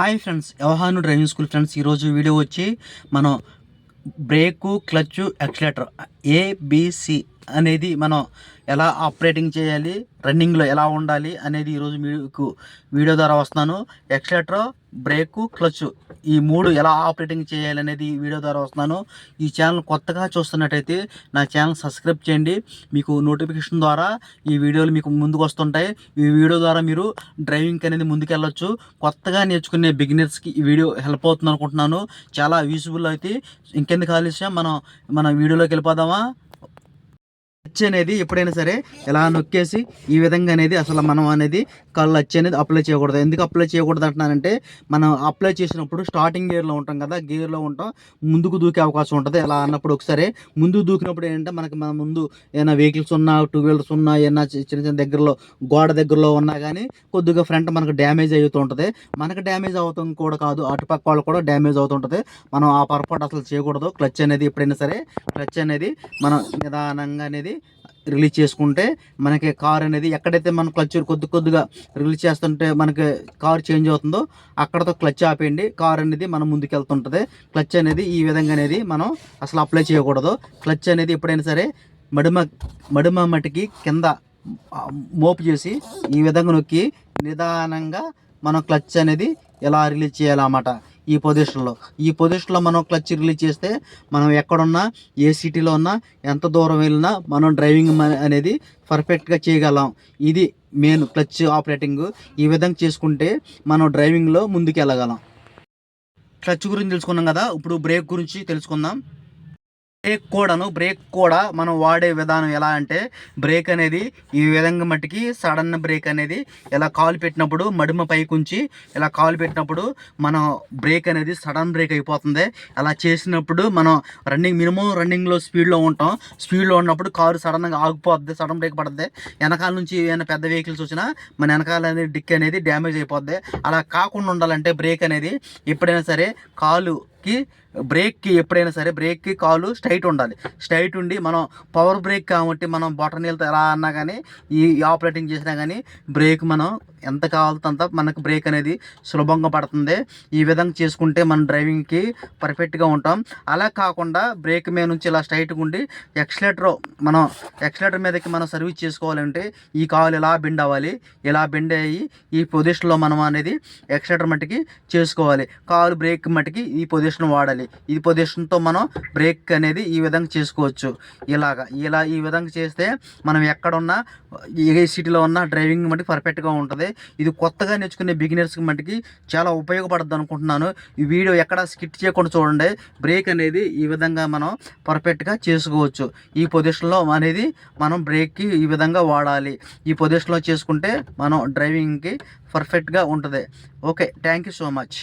Hi friends వ్యవహాను driving school friends ఈరోజు video వచ్చి మనం బ్రేకు క్లచ్ యాక్సిలేటర్ ఏబిసి అనేది మనం ఎలా ఆపరేటింగ్ చేయాలి రన్నింగ్లో ఎలా ఉండాలి అనేది ఈరోజు మీకు వీడియో ద్వారా వస్తున్నాను. Accelerator brake clutch. ఈ మూడు ఎలా ఆపరేటింగ్ చేయాలి అనేది ఈ వీడియో ద్వారా వస్తున్నాను. ఈ ఛానల్ కొత్తగా చూస్తున్నట్టయితే నా ఛానల్ సబ్స్క్రైబ్ చేయండి. మీకు నోటిఫికేషన్ ద్వారా ఈ వీడియోలు మీకు ముందుకు వస్తుంటాయి. ఈ వీడియో ద్వారా మీరు డ్రైవింగ్ అనేది ముందుకెళ్ళొచ్చు. కొత్తగా నేర్చుకునే బిగినర్స్కి ఈ వీడియో హెల్ప్ అవుతుంది అనుకుంటున్నాను చాలా యూస్ఫుల్ అయితే. ఇంకెందుకు ఆలస్యం? మనం మన వీడియోలోకి వెళ్ళిపోదామా? అచ్చు అనేది ఎప్పుడైనా సరే ఇలా నొక్కేసి ఈ విధంగా అనేది అసలు మనం అనేది కళ్ళు అచ్చు అనేది అప్లై చేయకూడదు. ఎందుకు అప్లై చేయకూడదు అంటున్నానంటే మనం అప్లై చేసినప్పుడు స్టార్టింగ్ గేర్లో ఉంటాం కదా గేర్లో ఉంటాం ముందుకు దూకే అవకాశం ఉంటుంది. అలా అన్నప్పుడు ఒకసారి ముందుకు దూకినప్పుడు ఏంటంటే మనకి మన ముందు ఏమైనా వెహికల్స్ ఉన్నా టూ వీలర్స్ ఉన్నా ఏమైనా చిన్న చిన్న దగ్గరలో గోడ దగ్గరలో ఉన్నా కానీ కొద్దిగా ఫ్రంట్ మనకు డ్యామేజ్ అవుతూ ఉంటుంది. మనకు డ్యామేజ్ అవుతాం కూడా కాదు అటుపక్క వాళ్ళు కూడా డ్యామేజ్ అవుతుంటుంది మనం ఆ పొరపాటు అసలు చేయకూడదు. క్లచ్ అనేది ఎప్పుడైనా సరే క్లచ్ అనేది మనం నిదానంగా అనేది రిలీజ్ చేసుకుంటే మనకి కార్ అనేది ఎక్కడైతే మనం క్లచ్ కొద్ది కొద్దిగా రిలీజ్ చేస్తుంటే మనకి కార్ చేంజ్ అవుతుందో అక్కడతో క్లచ్ ఆపేయండి. కార్ అనేది మనం ముందుకు వెళ్తుంటుంది. క్లచ్ అనేది ఈ విధంగా అనేది మనం అసలు అప్లై చేయకూడదు. క్లచ్ అనేది ఎప్పుడైనా సరే మడిమ మడిమ మటికి కింద మోపు చేసి ఈ విధంగా నొక్కి నిదానంగా మనం క్లచ్ అనేది ఎలా రిలీజ్ చేయాలన్నమాట. ఈ పొజిషన్లో. ఈ పొజిషన్లో మనం క్లచ్ రిలీజ్ చేస్తే మనం ఎక్కడున్నా ఏ సిటీలో ఉన్నా ఎంత దూరం వెళ్ళినా మనం డ్రైవింగ్ అనేది పర్ఫెక్ట్గా చేయగలం. ఇది మెయిన్ క్లచ్ ఆపరేటింగ్. ఈ విధంగా చేసుకుంటే మనం డ్రైవింగ్లో ముందుకు వెళ్ళగలం క్లచ్ గురించి తెలుసుకున్నాం కదా? ఇప్పుడు బ్రేక్ గురించి తెలుసుకుందాం. బ్రేక్ కూడాను బ్రేక్ కూడా మనం వాడే విధానం ఎలా అంటే బ్రేక్ అనేది ఈ విధంగా మట్టికి సడన్ బ్రేక్ అనేది ఇలా కాలు పెట్టినప్పుడు మడిమ పైకుంచి ఉంచి ఇలా కాలు పెట్టినప్పుడు మనం బ్రేక్ అనేది సడన్ బ్రేక్ అయిపోతుంది. అలా చేసినప్పుడు మనం రన్నింగ్ మినిమం రన్నింగ్లో స్పీడ్లో ఉంటాం. స్పీడ్లో ఉన్నప్పుడు కారు సడన్గా ఆగిపోద్ది సడన్ బ్రేక్ పడుతుంది వెనకాల నుంచి ఏమైనా పెద్ద వెహికల్స్ వచ్చినా మన వెనకాల అనేది డిక్ అనేది డ్యామేజ్ అయిపోద్ది. అలా కాకుండా ఉండాలంటే బ్రేక్ అనేది ఎప్పుడైనా సరే కాలు కి బ్రేక్కి ఎప్పుడైనా సరే బ్రేక్కి కాలు స్ట్రైట్ ఉండాలి. స్ట్రైట్ ఉండి మనం పవర్ బ్రేక్ కాబట్టి మనం బటన్ నీళ్ళతో ఎలా అన్నా కానీ ఈ ఆపరేటింగ్ చేసినా కానీ బ్రేక్ మనం ఎంత కావాలో అంత మనకు బ్రేక్ అనేది సులభంగా పడుతుంది. ఈ విధంగా చేసుకుంటే మన డ్రైవింగ్కి పర్ఫెక్ట్గా ఉంటాం. అలా కాకుండా బ్రేక్ మీద నుంచి ఇలా స్ట్రైట్గా ఉండి ఎక్స్లేటర్ మనం ఎక్స్లేటర్ మీదకి మనం సర్వీస్ చేసుకోవాలంటే ఈ కాలు ఇలా బెండ్ అవ్వాలి ఇలా బెండ్ అయ్యి ఈ పొజిషన్లో మనం అనేది ఎక్స్లేటర్ మట్టికి చేసుకోవాలి. కాలు బ్రేక్ మట్టికి ఈ పొజిషన్ వాడాలి. ఈ పొజిషన్తో మనం బ్రేక్ అనేది ఈ విధంగా చేసుకోవచ్చు. ఇలాగా ఇలా ఈ విధంగా చేస్తే మనం ఎక్కడున్నా ఏ సిటీలో ఉన్నా డ్రైవింగ్ మటుకు పర్ఫెక్ట్గా ఉంటుంది. ఇది కొత్తగా నేర్చుకునే బిగినర్స్కి మటుకి చాలా ఉపయోగపడద్దు అనుకుంటున్నాను. ఈ వీడియో ఎక్కడ స్కిట్ చేయకుండా చూడండి. బ్రేక్ అనేది ఈ విధంగా మనం పర్ఫెక్ట్గా చేసుకోవచ్చు. ఈ పొజిషన్లో అనేది మనం బ్రేక్కి ఈ విధంగా వాడాలి. ఈ పొజిషన్లో చేసుకుంటే మనం డ్రైవింగ్కి పర్ఫెక్ట్గా ఉంటుంది. Okay thank you so much